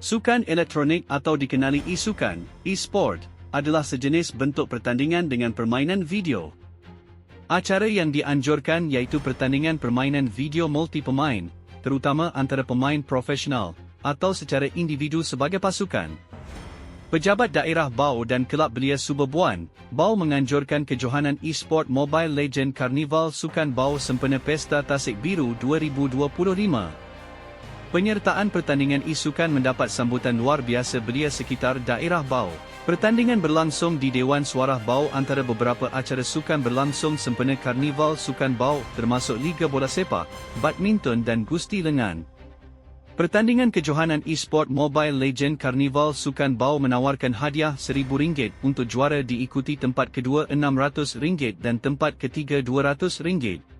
Sukan elektronik atau dikenali e-sukan, e-sport, adalah sejenis bentuk pertandingan dengan permainan video. Acara yang dianjurkan iaitu pertandingan permainan video multi-pemain, terutama antara pemain profesional, atau secara individu sebagai pasukan. Pejabat Daerah Bau dan Kelab Belia Suburbuan, Bau menganjurkan kejohanan e-sport Mobile Legend Carnival Sukan Bau sempena Pesta Tasik Biru 2025. Penyertaan pertandingan e-sukan mendapat sambutan luar biasa belia sekitar daerah Bau. Pertandingan berlangsung di Dewan Suarah Bau antara beberapa acara sukan berlangsung sempena Karnival Sukan Bau termasuk Liga Bola Sepak, Badminton dan Gusti Lengan. Pertandingan kejohanan e-sport Mobile Legend Carnival Sukan Bau menawarkan hadiah RM1,000 untuk juara diikuti tempat kedua RM600 dan tempat ketiga RM200.